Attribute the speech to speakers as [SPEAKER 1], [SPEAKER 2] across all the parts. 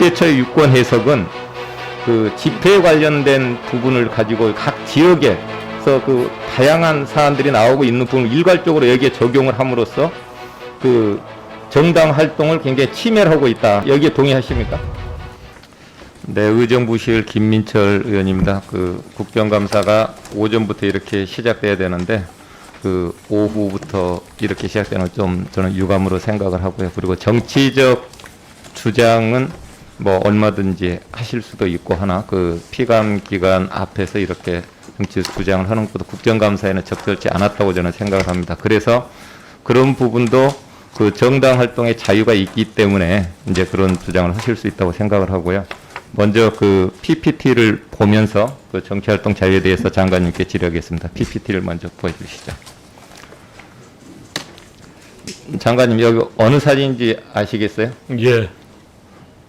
[SPEAKER 1] 국제처의 유권 해석은 그 집회 관련된 부분을 가지고 각 지역에서 그 다양한 사안들이 나오고 있는 부분을 일괄적으로 여기에 적용을 함으로써 그 정당 활동을 굉장히 침해하고 있다. 여기에 동의하십니까? 네, 의정부실 김민철 의원입니다. 그 국정감사가 오전부터 이렇게 시작돼야 되는데 그 오후부터 이렇게 시작되는 건좀 저는 유감으로 생각을 하고요. 그리고 정치적 주장은 뭐 얼마든지 하실 수도 있고 하나 그 피감 기관 앞에서 이렇게 정치 주장을 하는 것도 국정감사에는 적절치 않았다고 저는 생각을 합니다. 그래서 그런 부분도 그 정당 활동의 자유가 있기 때문에 이제 그런 주장을 하실 수 있다고 생각을 하고요. 먼저 그 PPT를 보면서 그 정치 활동 자유에 대해서 장관님께 질의하겠습니다. PPT를 먼저 보여주시죠. 장관님 여기 어느 사진인지 아시겠어요?
[SPEAKER 2] 예.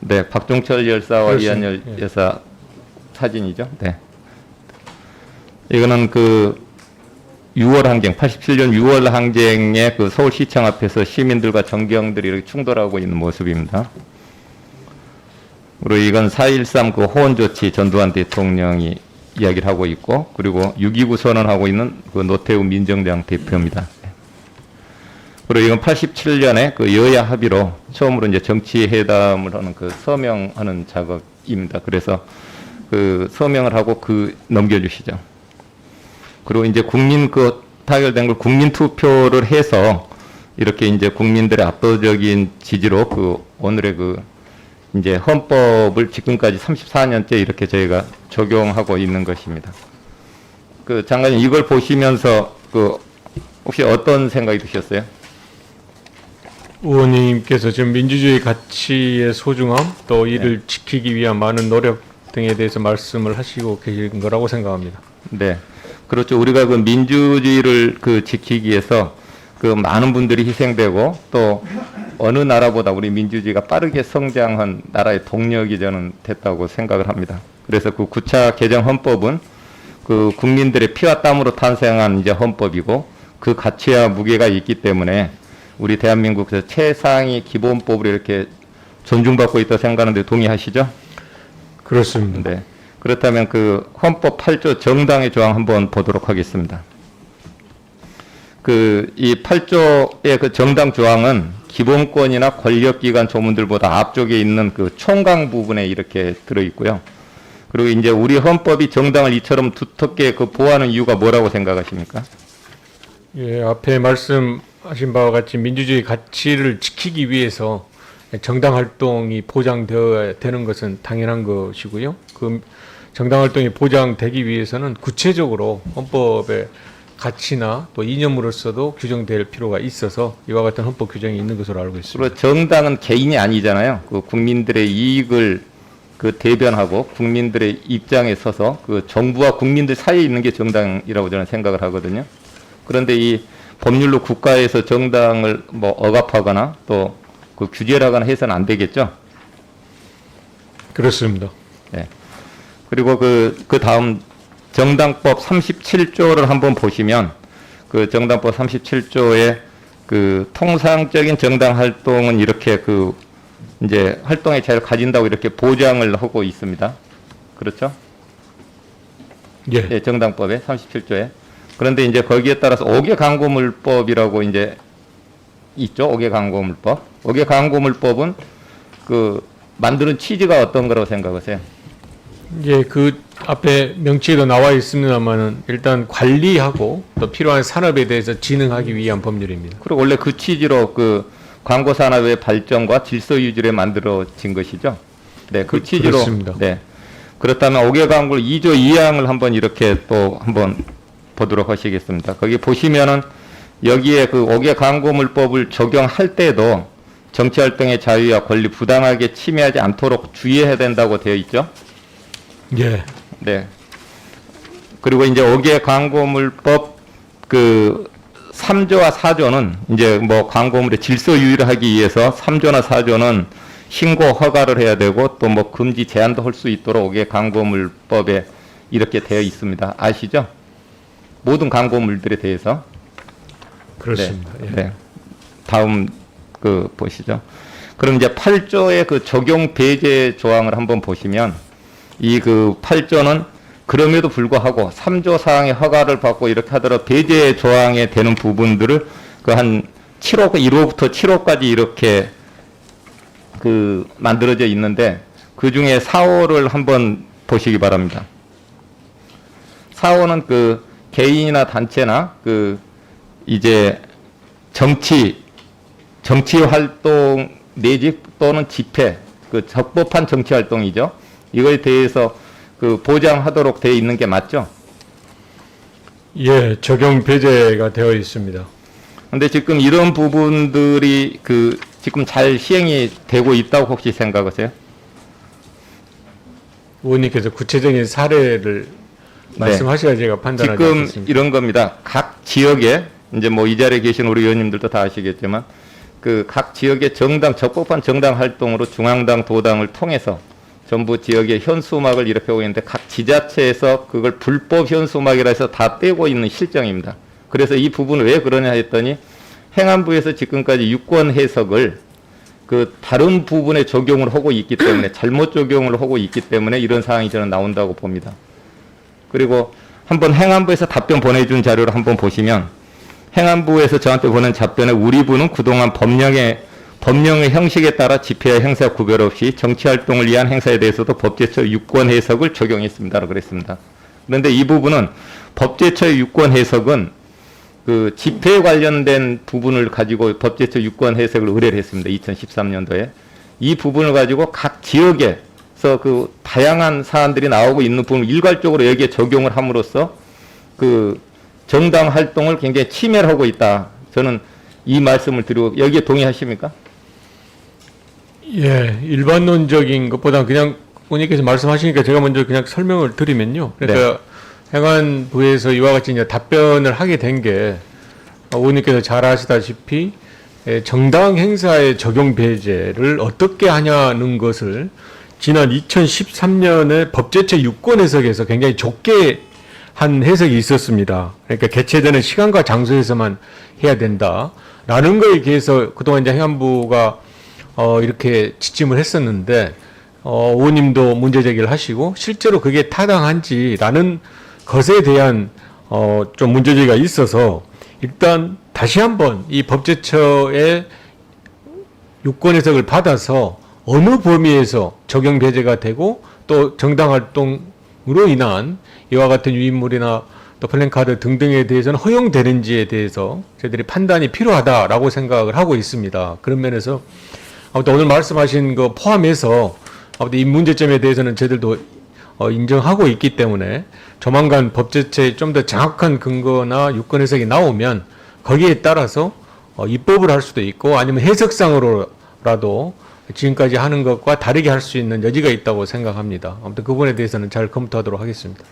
[SPEAKER 1] 네, 박종철 열사와
[SPEAKER 2] 그렇습니다.
[SPEAKER 1] 이한열
[SPEAKER 2] 예.
[SPEAKER 1] 여사 사진이죠. 네. 이거는 그 6월 항쟁, 87년 6월 항쟁에 그 서울시청 앞에서 시민들과 정경들이 이렇게 충돌하고 있는 모습입니다. 그리고 이건 4.13 그 호원 조치 전두환 대통령이 이야기를 하고 있고, 그리고 6.29 선언하고 있는 그 노태우 민정당 대표입니다. 그리고 이건 87년에 그 여야 합의로 처음으로 이제 정치 회담을 하는 그 서명하는 작업입니다. 그래서 그 서명을 하고 그 넘겨주시죠. 그리고 이제 국민 그 타결된 걸 국민 투표를 해서 이렇게 이제 국민들의 압도적인 지지로 그 오늘의 그 이제 헌법을 지금까지 34년째 이렇게 저희가 적용하고 있는 것입니다. 그 장관님 이걸 보시면서 그 혹시 어떤 생각이 드셨어요?
[SPEAKER 2] 의원님께서 지금 민주주의 가치의 소중함 또 이를 지키기 위한 많은 노력 등에 대해서 말씀을 하시고 계신 거라고 생각합니다.
[SPEAKER 1] 네. 그렇죠. 우리가 그 민주주의를 그 지키기 위해서 그 많은 분들이 희생되고 또 어느 나라보다 우리 민주주의가 빠르게 성장한 나라의 동력이 저는 됐다고 생각을 합니다. 그래서 그 9차 개정 헌법은 그 국민들의 피와 땀으로 탄생한 이제 헌법이고 그 가치와 무게가 있기 때문에 우리 대한민국에서 최상위 기본법으로 이렇게 존중받고 있다고 생각하는데 동의하시죠?
[SPEAKER 2] 그렇습니다.
[SPEAKER 1] 네. 그렇다면 그 헌법 8조 정당의 조항 한번 보도록 하겠습니다. 그 이 8조의 그 정당 조항은 기본권이나 권력기관 조문들보다 앞쪽에 있는 그 총강 부분에 이렇게 들어 있고요. 그리고 이제 우리 헌법이 정당을 이처럼 두텁게 그 보호하는 이유가 뭐라고 생각하십니까?
[SPEAKER 2] 예, 앞에 말씀 하신 바와 같이 민주주의 가치를 지키기 위해서 정당 활동이 보장되어야 되는 것은 당연한 것이고요. 그 정당 활동이 보장되기 위해서는 구체적으로 헌법의 가치나 또 이념으로서도 규정될 필요가 있어서 이와 같은 헌법 규정이 있는 것으로 알고 있습니다.
[SPEAKER 1] 정당은 개인이 아니잖아요. 그 국민들의 이익을 그 대변하고 국민들의 입장에 서서 그 정부와 국민들 사이에 있는 게 정당이라고 저는 생각을 하거든요. 그런데 이 법률로 국가에서 정당을 뭐 억압하거나 또 그 규제를 하거나 해서는 안 되겠죠.
[SPEAKER 2] 그렇습니다.
[SPEAKER 1] 네. 그리고 그, 그 다음 정당법 37조를 한번 보시면 그 정당법 37조의 그 통상적인 정당 활동은 이렇게 그 이제 활동의 자유를 가진다고 이렇게 보장을 하고 있습니다. 그렇죠?
[SPEAKER 2] 예.
[SPEAKER 1] 예, 정당법에 37조에. 그런데 이제 거기에 따라서 5개 광고물법이라고 이제 있죠. 5개 광고물법. 5개 광고물법은 그 만드는 취지가 어떤 거라고 생각하세요?
[SPEAKER 2] 예, 그 앞에 명치에도 나와 있습니다만은 일단 관리하고 또 필요한 산업에 대해서 진흥하기 위한 법률입니다.
[SPEAKER 1] 그리고 원래 그 취지로 그 광고 산업의 발전과 질서 유지를 만들어진 것이죠. 네, 그,
[SPEAKER 2] 그-
[SPEAKER 1] 취지로.
[SPEAKER 2] 그렇습니다.
[SPEAKER 1] 네. 그렇다면 5개 광고를 2조 2항을 한번 이렇게 또 한번 보도록 하시겠습니다. 거기 보시면은 여기에 그 5개 광고물법을 적용할 때도 정치 활동의 자유와 권리 부당하게 침해하지 않도록 주의해야 된다고 되어 있죠.
[SPEAKER 2] 예.
[SPEAKER 1] 네. 그리고 이제 5개 광고물법 그 3조와 4조는 이제 뭐 광고물의 질서 유지를 하기 위해서 3조나 4조는 신고 허가를 해야 되고 또 뭐 금지 제한도 할 수 있도록 5개 광고물법에 이렇게 되어 있습니다. 아시죠? 모든 광고물들에 대해서.
[SPEAKER 2] 그렇습니다.
[SPEAKER 1] 네.
[SPEAKER 2] 예.
[SPEAKER 1] 네. 다음 그 보시죠. 그럼 이제 8조의 그 적용 배제 조항을 한번 보시면 이 그 8조는 그럼에도 불구하고 3조 사항의 허가를 받고 이렇게 하더라도 배제 조항에 되는 부분들을 그 한 7호, 1호부터 7호까지 이렇게 그 만들어져 있는데 그 중에 4호를 한번 보시기 바랍니다. 4호는 그 개인이나 단체나 그 이제 정치 정치 활동 내지 또는 집회 그 적법한 정치 활동이죠. 이거에 대해서 그 보장하도록 되어 있는 게 맞죠?
[SPEAKER 2] 예, 적용 배제가 되어 있습니다.
[SPEAKER 1] 근데 지금 이런 부분들이 그 지금 잘 시행이 되고 있다고 혹시 생각하세요?
[SPEAKER 2] 의원님께서 구체적인 사례를 말씀하셔야 제가 판단하지
[SPEAKER 1] 네. 지금
[SPEAKER 2] 않겠습니다.
[SPEAKER 1] 이런 겁니다. 각 지역에 이제 뭐 이 자리에 계신 우리 의원님들도 다 아시겠지만 그 각 지역의 정당 적법한 정당 활동으로 중앙당 도당을 통해서 전부 지역의 현수막을 이렇게 하고 있는데 각 지자체에서 그걸 불법 현수막이라 해서 다 떼고 있는 실정입니다. 그래서 이 부분을 왜 그러냐 했더니 행안부에서 지금까지 유권 해석을 그 다른 부분에 적용을 하고 있기 때문에 잘못 적용을 하고 있기 때문에 이런 상황이 저는 나온다고 봅니다. 그리고 한번 행안부에서 답변 보내준 자료를 한번 보시면 행안부에서 저한테 보낸 답변에 우리 부는 그동안 법령의 법령의 형식에 따라 집회와 행사 구별 없이 정치 활동을 위한 행사에 대해서도 법제처 유권 해석을 적용했습니다라고 그랬습니다. 그런데 이 부분은 법제처의 유권 해석은 그 집회에 관련된 부분을 가지고 법제처 유권 해석을 의뢰를 했습니다. 2013년도에. 이 부분을 가지고 각 지역에 서 그 다양한 사안들이 나오고 있는 부분을 일괄적으로 여기에 적용을 함으로써 그 정당 활동을 굉장히 침해를 하고 있다. 저는 이 말씀을 드리고 여기에 동의하십니까?
[SPEAKER 2] 예, 일반론적인 것보다 그냥 의원님께서 말씀하시니까 제가 먼저 그냥 설명을 드리면요. 그러니까 행안부에서 이와 같이 이제 답변을 하게 된 게 의원님께서 잘 아시다시피 예, 정당 행사의 적용 배제를 어떻게 하냐는 것을 지난 2013년에 법제처 유권 해석에서 굉장히 좁게 한 해석이 있었습니다. 그러니까 개최되는 시간과 장소에서만 해야 된다라는 거에 대해서 그동안 이제 행안부가 어, 이렇게 지침을 했었는데 어, 의원님도 문제 제기를 하시고 실제로 그게 타당한지라는 것에 대한 어, 좀 문제 제기가 있어서 일단 다시 한번 이 법제처의 유권 해석을 받아서 어느 범위에서 적용 배제가 되고 또 정당 활동으로 인한 이와 같은 유인물이나 또 플랜카드 등등에 대해서는 허용되는지에 대해서 저희들이 판단이 필요하다라고 생각을 하고 있습니다. 그런 면에서 아무튼 오늘 말씀하신 거 포함해서 아무튼 이 문제점에 대해서는 저희들도 어, 인정하고 있기 때문에 조만간 법제처에 좀 더 정확한 근거나 유권 해석이 나오면 거기에 따라서 어, 입법을 할 수도 있고 아니면 해석상으로라도 지금까지 하는 것과 다르게 할 수 있는 여지가 있다고 생각합니다. 아무튼 그 부분에 대해서는 잘 검토하도록 하겠습니다.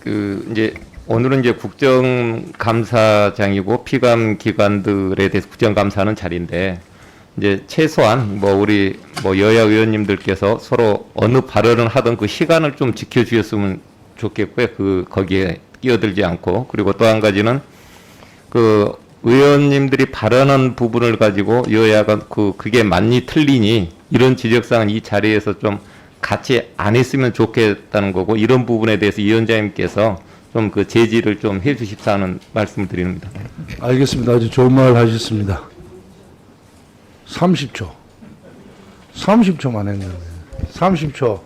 [SPEAKER 1] 그 이제 오늘은 이제 국정감사장이고 피감 기관들에 대해서 국정감사하는 자리인데 이제 최소한 뭐 우리 뭐 여야 의원님들께서 서로 어느 발언을 하던 그 시간을 좀 지켜주셨으면 좋겠고요. 그 거기에 끼어들지 않고 그리고 또 한 가지는 그 의원님들이 발언한 부분을 가지고 여야가 그 그게 맞니 틀리니 이런 지적사항은 이 자리에서 좀 같이 안 했으면 좋겠다는 거고 이런 부분에 대해서 위원장님께서 좀 그 제지를 좀 해주십사 하는 말씀을 드립니다.
[SPEAKER 3] 알겠습니다. 아주 좋은 말 하셨습니다. 30초. 30초만 했는데. 30초.